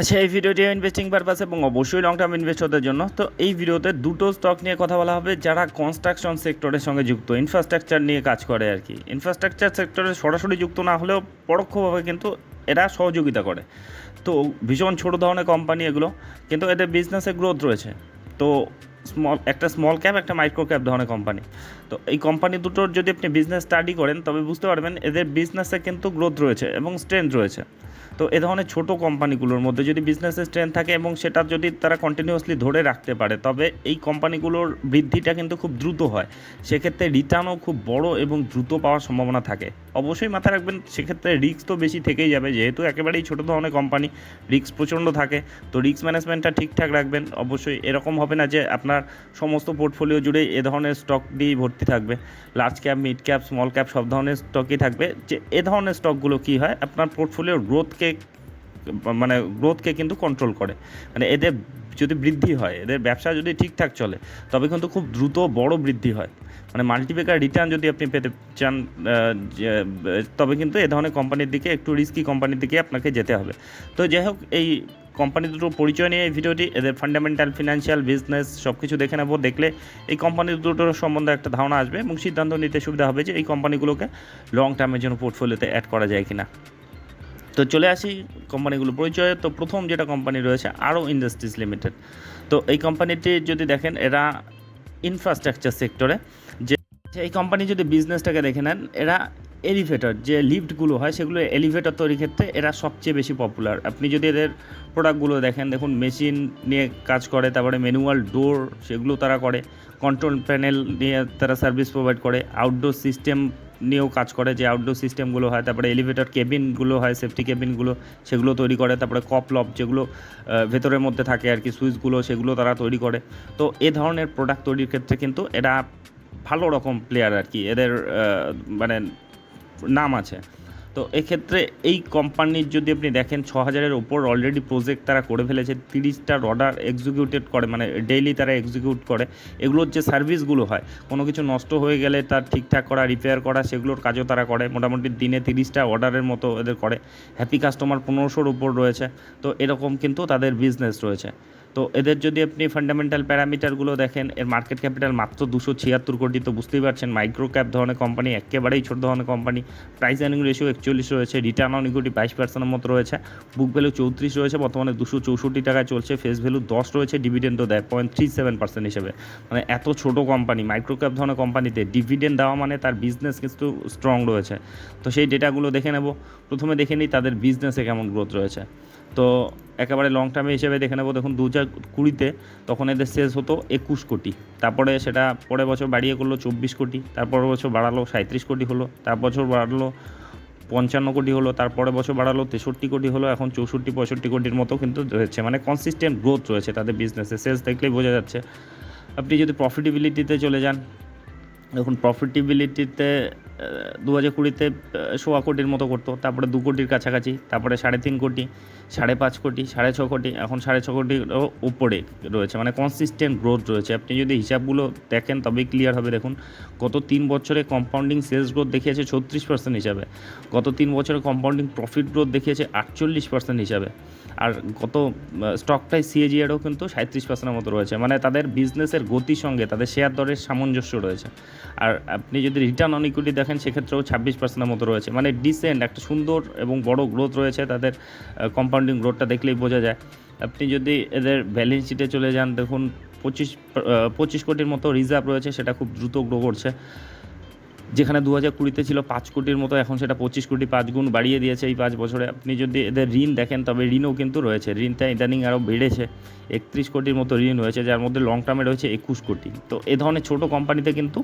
আচ্ছা এই ভিডিওটি ইনভেস্টিং পারপাস এবং অবশ্যই লং টার্ম ইনভেস্টরদের জন্য। তো এই ভিডিওতে দুটো স্টক নিয়ে কথা বলা হবে, যারা কনস্ট্রাকশন সেক্টরের সঙ্গে যুক্ত ইনফ্রাস্ট্রাকচার নিয়ে কাজ করে আর কি। ইনফ্রাস্ট্রাকচার সেক্টরে সরাসরি যুক্ত না হলেও পরোক্ষভাবে কিন্তু এরা সহযোগিতা করে। তো ভীষণ ছোটো ধরনের কোম্পানি এগুলো, কিন্তু এদের বিজনেসে গ্রোথ রয়েছে। তো স্মল একটা স্মল ক্যাপ একটা মাইক্রো ক্যাপ ধরনের কোম্পানি তো এই কোম্পানি দুটোর যদি আপনি বিজনেস স্টাডি করেন, তবে বুঝতে পারবেন এদের বিজনেসে কিন্তু গ্রোথ রয়েছে এবং স্ট্রেংথ রয়েছে। তো এ ধরনের ছোটো কোম্পানিগুলোর মধ্যে যদি বিজনেসের স্ট্রেংথ থাকে এবং সেটা যদি তারা কন্টিনিউয়াসলি ধরে রাখতে পারে, তবে এই কোম্পানিগুলোর বৃদ্ধিটা কিন্তু খুব দ্রুত হয়। সেক্ষেত্রে রিটার্নও খুব বড় এবং দ্রুত পাওয়ার সম্ভাবনা থাকে। অবশ্যই মাথায় রাখবেন, সেক্ষেত্রে রিস্ক তো বেশি থেকেই যাবে, যেহেতু একেবারেই ছোটো ধরনের কোম্পানি রিস্ক প্রচণ্ড থাকে। তো রিস্ক ম্যানেজমেন্টটা ঠিকঠাক রাখবেন। অবশ্যই এরকম হবে না যে আপনার সমস্ত পোর্টফোলিও জুড়ে এ ধরনের স্টক দিয়েই ভর্তি থাকবে large cap mid cap small cap সব ধরনের স্টকই থাকবে। যে এ ধরনের স্টকগুলো কী হয়, আপনার পোর্টফোলিও গ্রোথকে মানে গ্রোথকে কিন্তু কন্ট্রোল করে। মানে এদের যদি বৃদ্ধি হয়, এদের ব্যবসা যদি ঠিকঠাক চলে, তবে কিন্তু খুব দ্রুত বড় বৃদ্ধি হয়। মানে মাল্টিপেকার রিটার্ন যদি আপনি পেতে চান তবে কিন্তু এ ধরনের কোম্পানির দিকে, একটু রিস্কি কোম্পানির দিকে আপনাকে যেতে হবে। তো যাই হোক, এই কোম্পানি দুটোর পরিচয় নিয়ে এই ভিডিওটি, এদের ফান্ডামেন্টাল ফিনান্সিয়াল বিজনেস সব কিছু দেখে নেব। দেখলে এই কোম্পানি দুটোর সম্বন্ধে একটা ধারণা আসবে এবং সিদ্ধান্ত নিতে সুবিধা হবে যে এই কোম্পানিগুলোকে লং টার্মের জন্য পোর্টফোলিওতে অ্যাড করা যায় কিনা। তো চলে আসি কোম্পানিগুলো পরিচয়ে। তো প্রথম যেটা কোম্পানি রয়েছে, আরও ইন্ডাস্ট্রিজ লিমিটেড তো এই কোম্পানিটি যদি দেখেন, এরা ইনফ্রাস্ট্রাকচার সেক্টরে যে এই কোম্পানি যদি বিজনেসটাকে দেখে নেন, এরা এলিভেটর যে লিফটগুলো হয়, সেগুলো এলিভেটর তৈরির ক্ষেত্রে এরা সবচেয়ে বেশি পপুলার আপনি যদি এদের প্রোডাক্টগুলো দেখেন, দেখুন মেশিন নিয়ে কাজ করে, তারপরে ম্যানুয়াল ডোর সেগুলো তারা করে কন্ট্রোল প্যানেল নিয়ে তারা সার্ভিস প্রোভাইড করে আউটডোর সিস্টেম নিয়েও কাজ করে, যে আউটডোর সিস্টেমগুলো হয়, তারপরে এলিভেটর কেবিনগুলো হয় সেফটি কেবিনগুলো সেগুলো তৈরি করে, তারপরে কপ লব যেগুলো ভেতরের মধ্যে থাকে আর কি সুইচগুলো সেগুলো তারা তৈরি করে। তো এ ধরনের প্রোডাক্ট তৈরির ক্ষেত্রে কিন্তু এরা ভালো রকম প্লেয়ার আর কি এদের মানে নাম আছে। তো এক্ষেত্রে এই কোম্পানির যদি আপনি দেখেন, ছ হাজারের ওপর অলরেডি প্রজেক্ট তারা করে ফেলেছে তিরিশটার অর্ডার এক্সিকিউটেড করে মানে ডেইলি তারা এক্সিকিউট করে, এগুলোর যে সার্ভিসগুলো হয়, কোনো কিছু নষ্ট হয়ে গেলে তার ঠিকঠাক করা রিপেয়ার করা, সেগুলোর কাজও তারা করে, মোটামুটি দিনে তিরিশটা অর্ডারের মতো এদের করে। হ্যাপি কাস্টমার পনেরোশোর উপর রয়েছে, তো এরকম কিন্তু তাদের বিজনেস রয়েছে। তো এদের যদি আপনি ফান্ডামেন্টাল প্যারামিটারগুলো দেখেন, এর মার্কেট ক্যাপিটাল মাত্র দুশো ছিয়াত্তর কোটি, তো বুঝতেই পারছেন মাইক্রো ক্যাপ ধরনের কোম্পানি একেবারেই ছোট ধরনের কোম্পানি প্রাইস আর্নিং রেশিও একচল্লিশ রয়েছে রিটার্ন অন ইকুইটি বাইশ পার্সেন্টের মতো রয়েছে বুক ভ্যালু চৌত্রিশ রয়েছে, বর্তমানে দুশো চৌষট্টি টাকায় চলছে ফেস ভ্যালু দশ রয়েছে ডিভিডেন্ডও দেয় পয়েন্ট থ্রি সেভেন পার্সেন্ট হিসেবে। মানে এত ছোট কোম্পানি মাইক্রো ক্যাপ ধরনের কোম্পানিতে ডিভিডেন্ড দেওয়া মানে তার বিজনেস কিন্তু স্ট্রং রয়েছে। তো সেই ডেটাগুলো দেখে নেব। প্রথমে দেখে নিই তাদের বিজনেসে কেমন গ্রোথ রয়েছে। তো একেবারে লং টার্মে হিসেবে দেখে নেব, দেখুন দু হাজার কুড়িতে তখন এদের শেষ হতো একুশ কোটি। তারপরে সেটা পরের বছর বাড়িয়ে করল চব্বিশ কোটি তারপরের বছর বাড়ালো সাঁত্রিশ কোটি হলো, তার বছর বাড়লো পঞ্চান্ন কোটি হলো তারপরে বছর বাড়ালো তেষট্টি কোটি হলো, এখন চৌষট্টি, পঁয়ষট্টি কোটির মতো কিন্তু রয়েছে। মানে কনসিস্টেন্ট গ্রোথ রয়েছে তাদের বিজনেসে সেলস দেখলেই বোঝা যাচ্ছে। আপনি যদি প্রফিটেবিলিটিতে চলে যান, দেখুন প্রফিটেবিলিটিতে দু হাজার কুড়িতে সোয়া কোটির মতো করতো, তারপরে দু কোটির কাছাকাছি, তারপরে সাড়ে তিন কোটি সাড়ে পাঁচ কোটি, সাড়ে ছ কোটি, এখন সাড়ে ছ কোটিরও উপরে রয়েছে। মানে কনসিস্টেন্ট গ্রোথ রয়েছে। আপনি যদি হিসাবগুলো দেখেন তবেই ক্লিয়ার হবে। দেখুন, গত তিন বছরে কম্পাউন্ডিং সেলস গ্রোথ দেখিয়েছে ছত্রিশ পার্সেন্ট হিসাবে। গত তিন বছরে কম্পাউন্ডিং প্রফিট গ্রোথ দেখিয়েছে আটচল্লিশ পার্সেন্ট হিসাবে। আর গত স্টকটাই সিএজিআরও কিন্তু সাঁত্রিশ পার্সেন্টের মতো রয়েছে। মানে তাদের বিজনেসের গতির সঙ্গে, তাদের শেয়ার দরের সামঞ্জস্য রয়েছে। আর আপনি যদি রিটার্ন অন ইকুইটি দেখেন, সেক্ষেত্রেও ছাব্বিশ পার্সেন্টের মতো রয়েছে। মানে ডিসেন্ট একটা সুন্দর এবং বড় গ্রোথ রয়েছে তাদের কম্পাউন্ডিং গ্রোথটা দেখলেই বোঝা যায়। আপনি যদি এদের ব্যালেন্স শিটে চলে যান, দেখুন, পঁচিশ পঁচিশ কোটির মতো রিজার্ভ রয়েছে, সেটা খুব দ্রুত গ্রো করছে। যেখানে দু হাজার কুড়িতে ছিল পাঁচ কোটির মতো, এখন সেটা পঁচিশ কোটি পাঁচ গুণ বাড়িয়ে দিয়েছে এই পাঁচ বছরে। আপনি যদি এদের ঋণ দেখেন, তবে ঋণও কিন্তু রয়েছে। ঋণটা ইদানিং আরও বেড়েছে। একত্রিশ কোটির মতো ঋণ রয়েছে, যার মধ্যে লং টার্মে রয়েছে একুশ কোটি। তো এ ধরনের ছোটো কোম্পানিতে কিন্তু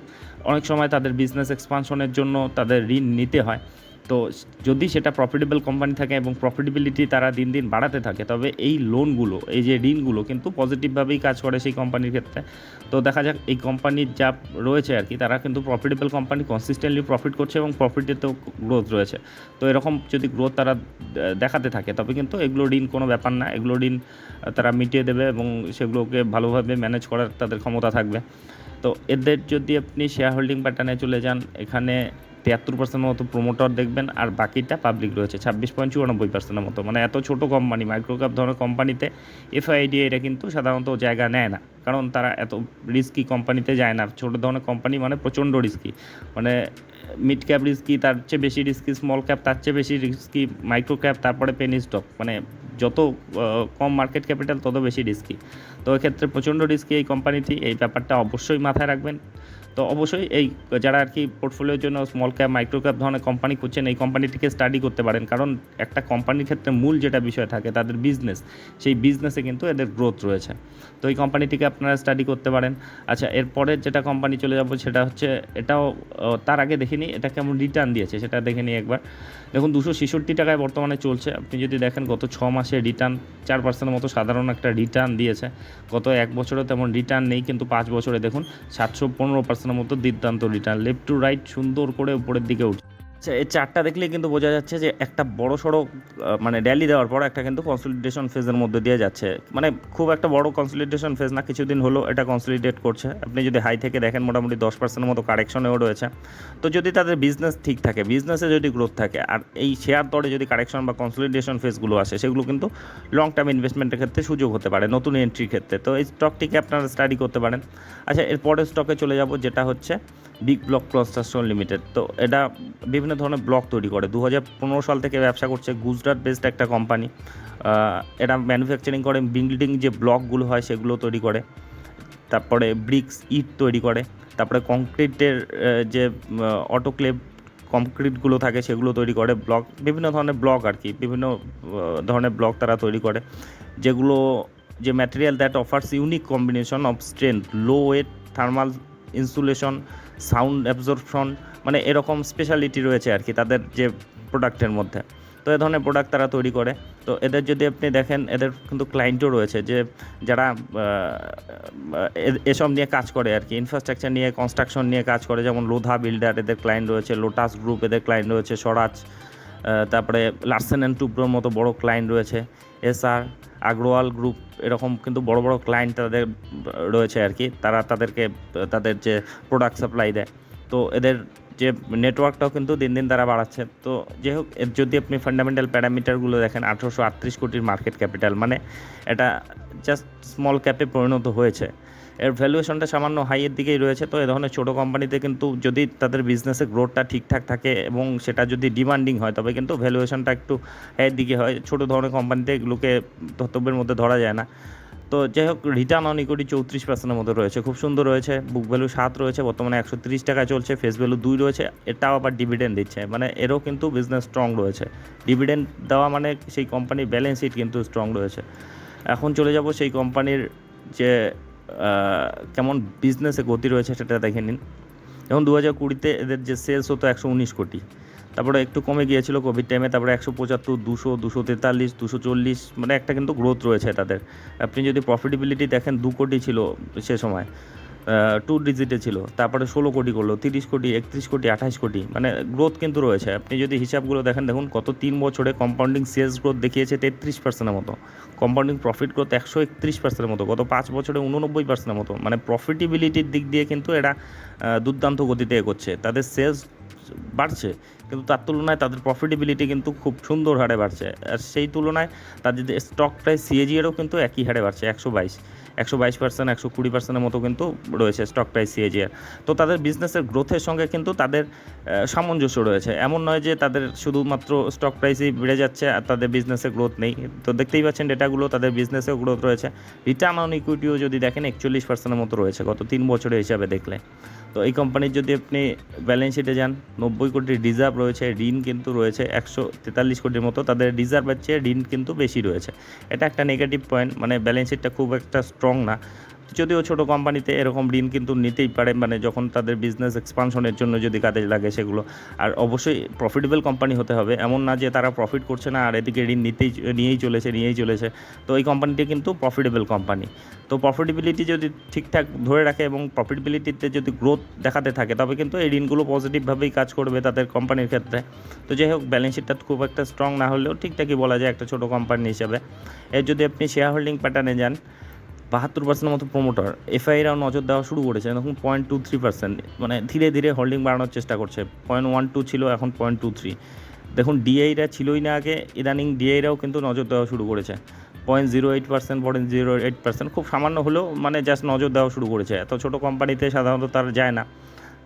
অনেক সময় তাদের বিজনেস এক্সপানশনের জন্য তাদের ঋণ নিতে হয়। তো যদি সেটা প্রফিটেবল কোম্পানি থাকে এবং প্রফিটেবিলিটি তারা দিন দিন বাড়াতে থাকে, তবে এই লোনগুলো এই যে ঋণগুলো কিন্তু পজিটিভভাবেই কাজ করে সেই কোম্পানির ক্ষেত্রে। তো দেখা যাক, এই কোম্পানির যা রয়েছে আর কি, তারা কিন্তু প্রফিটেবল কোম্পানি কনসিস্টেন্টলি প্রফিট করছে এবং প্রফিটে তো গ্রোথ রয়েছে। তো এরকম যদি গ্রোথ তারা দেখাতে থাকে, তবে কিন্তু এগুলো ঋণ কোনো ব্যাপার না। এগুলো ঋণ তারা মিটিয়ে দেবে এবং সেগুলোকে ভালোভাবে ম্যানেজ করার তাদের ক্ষমতা থাকবে। তো এদের যদি আপনি শেয়ার হোল্ডিং প্যাটার্নে চলে যান, এখানে তিয়াত্তর পার্সেন্টের মতো প্রোমোটার দেখবেন, আর বাকিটা পাবলিক রয়েছে, ছাব্বিশ পয়েন্ট চুরানব্বই পার্সেন্টের মতো। মানে এত ছোটো কোম্পানি মাইক্রোক্যাপ ধরনের কোম্পানিতে এফআইডি এটা কিন্তু সাধারণত জায়গা নেয় না। কারণ তারা এত রিস্কি কোম্পানিতে যায় না। ছোটো ধরনের কোম্পানি মানে প্রচণ্ড রিস্কি মানে মিড ক্যাপ রিস্কি তার চেয়ে বেশি রিস্কি স্মল ক্যাপ তার চেয়ে বেশি রিস্কি মাইক্রো ক্যাপ তারপরে পেনি স্টক মানে যত কম মার্কেট ক্যাপিটাল তত বেশি রিস্কি তো এক্ষেত্রে প্রচণ্ড রিস্কি এই কোম্পানিটি এই ব্যাপারটা অবশ্যই মাথায় রাখবেন। তো অবশ্যই এই যারা আর কি পোর্টফোলিওর জন্য স্মল ক্যাপ মাইক্রো ক্যাপ ধরনের কোম্পানি খুঁজছেন, এই কোম্পানিটিকে স্টাডি করতে পারেন। কারণ একটা কোম্পানির ক্ষেত্রে মূল যেটা বিষয় থাকে, তাদের বিজনেস সেই বিজনেসে কিন্তু এদের গ্রোথ রয়েছে। তো এই কোম্পানিটিকে আপনারা স্টাডি করতে পারেন। আচ্ছা এরপরের যেটা কোম্পানি চলে যাব সেটা হচ্ছে, এটাও তার আগে দেখিনি, এটা কেমন রিটার্ন দিয়েছে সেটা দেখে নিই একবার। দেখুন, দুশো ছেষট্টি টাকায় বর্তমানে চলছে। আপনি যদি দেখেন, গত ছ মাসে রিটার্ন চার পার্সেন্টের মতো সাধারণ একটা রিটার্ন দিয়েছে। গত এক বছরে তেমন রিটার্ন নেই, কিন্তু পাঁচ বছরে দেখুন, সাতশো পনেরো পার্সেন্টের মতো দিদান্ত রিটার্ন লেফট টু রাইট সুন্দর করে উপরের দিকে আচ্ছা এই চারটা দেখলেই কিন্তু বোঝা যাচ্ছে যে একটা বড় সড়ো মানে র্যালি দেওয়ার পর একটা কিন্তু কনসলিডেশন ফেজের মধ্যে দিয়ে যাচ্ছে। মানে খুব একটা বড় কনসলিডেশন ফেজ না, কিছুদিন হলো এটা কনসলিডেট করছে। আপনি যদি হাই থেকে দেখেন, মোটামুটি দশ পার্সেন্টের মতো কারেকশনেও রয়েছে। তো যদি তাদের বিজনেস ঠিক থাকে বিজনেসে যদি গ্রোথ থাকে, আর এই শেয়ার দরে যদি কারেকশন বা কনসলিডেশন ফেজগুলো আসে, সেগুলো কিন্তু লং টার্ম ইনভেস্টমেন্টের ক্ষেত্রে সুযোগ হতে পারে, নতুন এন্ট্রির ক্ষেত্রে। তো এই স্টকটিকে আপনারা স্টাডি করতে পারেন। আচ্ছা এরপরের স্টকে চলে যাব, যেটা হচ্ছে বিগ ব্লক কনস্ট্রাকশন লিমিটেড তো এটা বিভিন্ন ধরনের ব্লক তৈরি করে। দু হাজার পনেরো সাল থেকে ব্যবসা করছে গুজরাট বেসড একটা কোম্পানি এটা ম্যানুফ্যাকচারিং করে বিল্ডিং যে ব্লকগুলো হয় সেগুলো তৈরি করে। তারপরে ব্রিক্স ইট তৈরি করে। তারপরে কংক্রিটের যে অটোক্লেভ কংক্রিটগুলো থাকে সেগুলো তৈরি করে। ব্লক বিভিন্ন ধরনের ব্লক আর কি, বিভিন্ন ধরনের ব্লক তারা তৈরি করে। যেগুলো, যে material that offers unique combination of strength low weight thermal insulation sound absorption মানে এরকম স্পেশালিটি রয়েছে আর কি তাদের যে প্রোডাক্টের মধ্যে। তো এ ধরনের প্রোডাক্ট তারা তৈরি করে। তো এদের যদি আপনি দেখেন, এদের কিন্তু ক্লায়েন্টও রয়েছে যে যারা এসব নিয়ে কাজ করে আর কি। ইনফ্রাস্ট্রাকচার নিয়ে কনস্ট্রাকশন নিয়ে কাজ করে, যেমন লোধা বিল্ডার এদের ক্লায়েন্ট রয়েছে লোটাস গ্রুপ এদের ক্লায়েন্ট রয়েছে স্বরাজ তারপরে লার্সেন অ্যান্ড টুব্রোর মতো বড় ক্লায়েন্ট রয়েছে। এসআর আগ্রোয়াল গ্রুপ, এরকম কিন্তু বড় বড় ক্লায়েন্ট তাদের রয়েছে আর কি। তারা তাদেরকে, তাদের যে প্রোডাক্ট সাপ্লাই দেয়। তো এদের যে নেটওয়ার্কটাও কিন্তু দিন দিন তারা বাড়াচ্ছে। তো যাই হোক এর যদি আপনি ফান্ডামেন্টাল প্যারামিটারগুলো দেখেন, আঠেরোশো আটত্রিশ কোটির মার্কেট ক্যাপিটাল মানে এটা জাস্ট স্মল ক্যাপে পরিণত হয়েছে। এর ভ্যালুয়েশনটা সামান্য হাইয়ের দিকেই রয়েছে। তো এ ধরনের ছোটো কোম্পানিতে কিন্তু যদি তাদের বিজনেসের গ্রোথটা ঠিকঠাক থাকে এবং সেটা যদি ডিমান্ডিং হয়, তবে কিন্তু ভ্যালুয়েশনটা একটু হাইয়ের দিকে হয়। ছোটো ধরনের কোম্পানিতে এগুলোকে ধর্তব্যের মধ্যে ধরা যায় না। তো যাই হোক রিটার্ন অন ইকুইটি চৌত্রিশ পার্সেন্টের মতো রয়েছে। খুব সুন্দর রয়েছে। বুক ভ্যালু সাত রয়েছে। বর্তমানে একশো তিরিশ টাকা চলছে। ফেস ভ্যালু দুই রয়েছে। এটাও আবার ডিভিডেন্ড দিচ্ছে। মানে এরও কিন্তু বিজনেস স্ট্রং রয়েছে। ডিভিডেন্ড দেওয়া মানে সেই কোম্পানির ব্যালেন্স শিট কিন্তু স্ট্রং রয়েছে। এখন চলে যাব সেই কোম্পানির যে কেমন বিজনেসে গতি রয়েছে সেটা দেখে নিন। যেমন দু হাজার কুড়িতে এদের যে সেলস হতো একশো উনিশ কোটি, তারপরে একটু কমে গিয়েছিল কোভিড টাইমে তারপরে একশো পঁচাত্তর, দুশো দুশো তেতাল্লিশ, দুশো চল্লিশ মানে একটা কিন্তু গ্রোথ রয়েছে তাদের। আপনি যদি প্রফিটেবিলিটি দেখেন, দু কোটি ছিল সে সময়। টু ডিজিটে ছিল। তারপরে ষোলো কোটি করল, তিরিশ কোটি, একত্রিশ কোটি আঠাশ কোটি। মানে গ্রোথ কিন্তু রয়েছে। আপনি যদি হিসাবগুলো দেখেন, দেখুন কত তিন বছরে কম্পাউন্ডিং সেলস গ্রোথ দেখিয়েছে তেত্রিশ পার্সেন্টের মতো। কম্পাউন্ডিং প্রফিট গ্রোথ একশো একত্রিশ পার্সেন্টের মতো, গত পাঁচ বছরে উননব্বই পার্সেন্টের মতো। মানে প্রফিটেবিলিটির দিক দিয়ে কিন্তু এরা দুর্দান্ত গতিতে এগোচ্ছে। তাদের সেলস বাড়ছে, কিন্তু তার তুলনায় তাদের প্রফিটেবিলিটি কিন্তু খুব সুন্দর হারে বাড়ছে। আর সেই তুলনায় তাদের স্টক প্রাইস সিএজিএরও কিন্তু একই হারে বাড়ছে, একশো বাইশ। একশো বাইশ পার্সেন্ট একশো কুড়ি পার্সেন্টের মতো কিন্তু রয়েছে স্টক প্রাইস সিএজিআর তো তাদের বিজনেসের গ্রোথের সঙ্গে কিন্তু তাদের সামঞ্জস্য রয়েছে। এমন নয় যে তাদের শুধুমাত্র স্টক প্রাইসই বেড়ে যাচ্ছে আর তাদের বিজনেসে গ্রোথ নেই। তো দেখতেই পাচ্ছেন ডেটাগুলো তাদের বিজনেসেও গ্রোথ রয়েছে। রিটার্ন অন ইকুইটিও যদি দেখেন একচল্লিশ পার্সেন্টের মতো রয়েছে গত তিন বছরের হিসাবে দেখলে। তো এই কোম্পানির যদি আপনি ব্যালেন্স শিটে যান, নব্বই কোটি রিজার্ভ রয়েছে, ঋণ কিন্তু রয়েছে, একশো তেতাল্লিশ কোটির মতো। তাদের রিজার্ভের চেয়ে ঋণ কিন্তু বেশি রয়েছে। এটা একটা নেগেটিভ পয়েন্ট মানে ব্যালেন্স শিটটা খুব একটা স্ট্রং না। যদিও ছোটো কোম্পানিতে এরকম ঋণ কিন্তু নিতেই পারে মানে যখন তাদের বিজনেস এক্সপানশনের জন্য যদি কাজে লাগে সেগুলো। আর অবশ্যই প্রফিটেবল কোম্পানি হতে হবে। এমন না যে তারা প্রফিট করছে না, আর এদিকে ঋণ নিতেই নিয়েই চলেছে নিয়েই চলেছে। তো এই কোম্পানিটি কিন্তু প্রফিটেবল কোম্পানি তো প্রফিটেবিলিটি যদি ঠিকঠাক ধরে রাখে এবং প্রফিটেবিলিটিতে যদি গ্রোথ দেখাতে থাকে, তবে কিন্তু এই ঋণগুলো পজিটিভভাবেই কাজ করবে তাদের কোম্পানির ক্ষেত্রে। তো যাই হোক ব্যালেন্স শিটটা খুব একটা স্ট্রং না হলেও ঠিকঠাকই বলা যায় একটা ছোটো কোম্পানি হিসাবে। এর যদি আপনি শেয়ার হোল্ডিং প্যাটার্নে যান বাহাত্তর পার্সেন্টের মতো প্রমোটার এফআইরাও নজর দেওয়া শুরু করেছে। এখন পয়েন্ট টু থ্রি পার্সেন্ট মানে ধীরে ধীরে হোল্ডিং বাড়ানোর চেষ্টা করছে। পয়েন্ট ওয়ান টু ছিল, এখন পয়েন্ট টু থ্রি দেখুন ডিআইরা ছিলই না আগে, ইদানিং ডিআইরাও কিন্তু নজর দেওয়া শুরু করেছে। Point zero eight percent point zero eight percent খুব সামান্য হলেও মানে জাস্ট নজর দেওয়া শুরু করেছে। এত ছোটো কোম্পানিতে সাধারণত তার যায় না।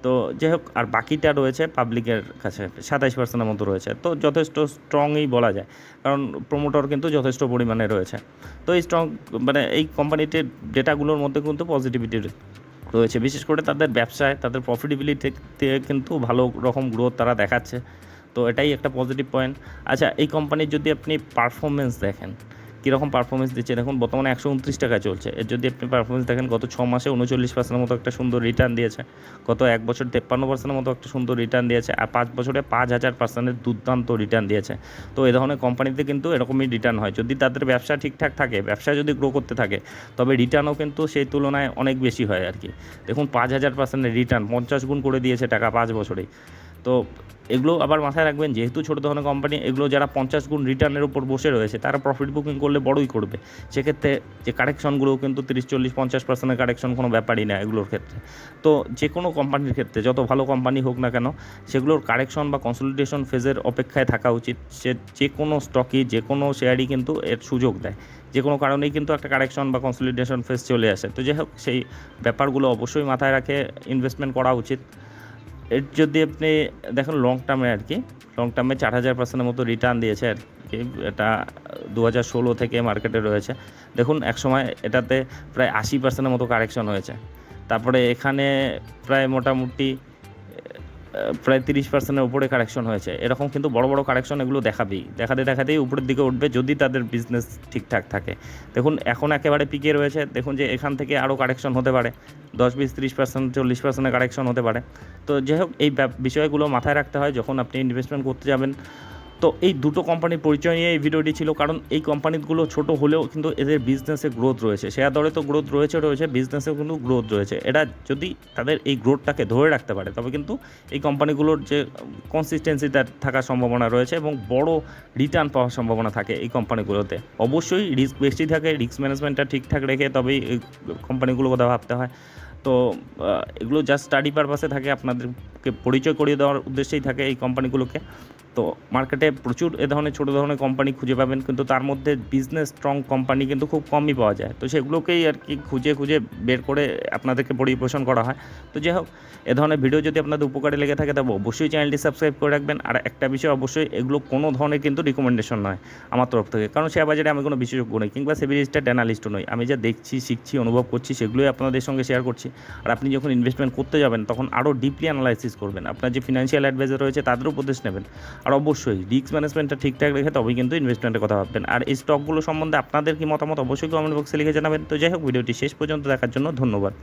তো যাই হোক আর বাকিটা রয়েছে পাবলিকের কাছে, সাতাইশ পার্সেন্টের মতো রয়েছে। তো যথেষ্ট স্ট্রংই বলা যায়। কারণ প্রমোটর কিন্তু যথেষ্ট পরিমাণে রয়েছে। তো এই স্ট্রং মানে এই কোম্পানিটির ডেটাগুলোর মধ্যে কিন্তু পজিটিভিটি রয়েছে। বিশেষ করে তাদের ব্যবসায়, তাদের প্রফিটেবিলিটিতে কিন্তু ভালো রকম গ্রোথ তারা দেখাচ্ছে। তো এটাই একটা পজিটিভ পয়েন্ট আচ্ছা এই কোম্পানির যদি আপনি পারফরমেন্স দেখেন কীরকম পারফরমেন্স দিচ্ছে? দেখুন, বর্তমানে একশো উনত্রিশ টাকা চলছে। এর যদি আপনি পারফরমেন্স দেখেন, গত ছ মাসে উনচল্লিশ পার্সেন্টের মতো একটা সুন্দর রিটার্ন দিয়েছে। গত এক বছর তেপ্পান্ন পার্সেন্টের মতো একটা সুন্দর রিটার্ন দিয়েছে। আর পাঁচ বছরে পাঁচ হাজার পার্সেন্টের দুর্দান্ত রিটার্ন দিয়েছে। তো এই ধরনের কোম্পানিতে কিন্তু এরকমই রিটার্ন হয়। যদি তাদের ব্যবসা ঠিকঠাক থাকে, ব্যবসা যদি গ্রো করতে থাকে, তবে রিটার্নও কিন্তু সেই তুলনায় অনেক বেশি হয় আর কি। দেখুন, পাঁচ হাজার পার্সেন্টের রিটার্ন পঞ্চাশ গুণ করে দিয়েছে টাকা পাঁচ বছরেই। তো এগুলো আবার মাথায় রাখবেন, যেহেতু ছোটো ধরনের কোম্পানি এগুলো যারা পঞ্চাশ গুণ রিটার্নের উপর বসে রয়েছে, তারা প্রফিট বুকিং করলে বড়ই করবে। সেক্ষেত্রে যে কারেকশনগুলোও কিন্তু তিরিশ, চল্লিশ, পঞ্চাশ পার্সেন্টের কারেকশন কোনো ব্যাপারই না এগুলোর ক্ষেত্রে। তো যে কোনো কোম্পানির ক্ষেত্রে, যত ভালো কোম্পানি হোক না কেন, সেগুলোর কারেকশন বা কনসলিডেশন ফেজের অপেক্ষায় থাকা উচিত। সে যে কোনো স্টকই যে কোনো শেয়ারই কিন্তু এর সুযোগ দেয়। যে কোনো কারণেই কিন্তু একটা কারেকশন বা কনসলিডেশন ফেজ চলে আসে। তো যাই হোক, সেই ব্যাপারগুলো অবশ্যই মাথায় রাখে ইনভেস্টমেন্ট করা উচিত। এর যদি আপনি দেখেন লং টার্মে আর কি লং টার্মে চার হাজার পার্সেন্টের মতো রিটার্ন দিয়েছে আর কি, এটা দু হাজার ষোলো থেকে মার্কেটে রয়েছে। দেখুন এক সময় এটাতে প্রায় আশি পার্সেন্টের মতো কারেকশন হয়েছে। তারপরে এখানে প্রায় মোটামুটি প্রায় তিরিশ পার্সেন্টের উপরে কারেকশন হয়েছে। এরকম কিন্তু বড় বড় কারেকশন এগুলো দেখাবেই। দেখাতে দেখাতেই উপরের দিকে উঠবে যদি তাদের বিজনেস ঠিকঠাক থাকে। দেখুন, এখন একেবারে পিকে রয়েছে। দেখুন যে এখান থেকে আরও কারেকশন হতে পারে। দশ বিশ ত্রিশ পার্সেন্ট চল্লিশ পার্সেন্টের কারেকশন হতে পারে। তো যাই হোক, এই বিষয়গুলো মাথায় রাখতে হয় যখন আপনি ইনভেস্টমেন্ট করতে যাবেন। তো এই দুটো কোম্পানির পরিচয় নিয়ে এই ভিডিওটি ছিল, কারণ এই কোম্পানিগুলো ছোট হলেও কিন্তু এদের বিজনেসে গ্রোথ রয়েছে। শেয়ার দরে তো গ্রোথ রয়েছে রয়েছে বিজনেসেও কিন্তু গ্রোথ রয়েছে। এটা যদি তাদের এই গ্রোথটাকে ধরে রাখতে পারে, তবে কিন্তু এই কোম্পানিগুলোর যে কনসিস্টেন্সি থাকার সম্ভাবনা রয়েছে এবং বড় রিটার্ন পাওয়ার সম্ভাবনা থাকে এই কোম্পানিগুলোতে অবশ্যই রিস্ক বেশি থাকে রিস্ক ম্যানেজমেন্টটা ঠিকঠাক রেখে তবেই এই কোম্পানিগুলোর কথা ভাবতে হয়। তো এগুলো জাস্ট স্টাডি পারপাসে থাকে, আপনাদেরকে পরিচয় করিয়ে দেওয়ার উদ্দেশ্যেই থাকে এই কোম্পানিগুলোকে তো মার্কেটে প্রচুর এ ধরনের, ছোটো ধরনের কোম্পানি খুঁজে পাবেন, কিন্তু তার মধ্যে বিজনেস স্ট্রং কোম্পানি কিন্তু খুব কমই পাওয়া যায়। তো সেগুলোকেই আর কি খুঁজে খুঁজে বের করে আপনাদেরকে পরিবেশন করা হয়। তো যাই হোক, এ ধরনের ভিডিও যদি আপনাদের উপকারে লেগে থাকে, তবে অবশ্যই চ্যানেলটি সাবস্ক্রাইব করে রাখবেন। আর একটা বিষয় অবশ্যই, এগুলো কোনো ধরনের কিন্তু রিকমেন্ডেশন নয় আমার তরফ থেকে। কারণ শেয়ার বাজারে আমি কোনো বিশেষজ্ঞ নই, কিংবা সেবি রেজিস্টার্ড অ্যানালিস্টও নই। আমি যা দেখছি, শিখছি, অনুভব করছি, সেগুলোই আপনাদের সঙ্গে শেয়ার করছি। আর আপনি যখন ইনভেস্টমেন্ট করতে যাবেন, তখন আরও ডিপলি অ্যানালাইসিস করবেন। আপনার যে ফিনান্সিয়াল অ্যাডভাইজার রয়েছে তাদের উপদেশ নেবেন। আর অবশ্যই রিস্ক ম্যানেজমেন্টটা ঠিকঠাক রেখে তবেই কিন্তু ইনভেস্টমেন্টের কথা ভাববেন। আর এই স্টকগুলো সম্বন্ধে আপনাদের কি মতামত অবশ্যই কমেন্ট বক্সে লিখে জানাবেন। তো যাই হোক, ভিডিওটি শেষ পর্যন্ত দেখার জন্য ধন্যবাদ।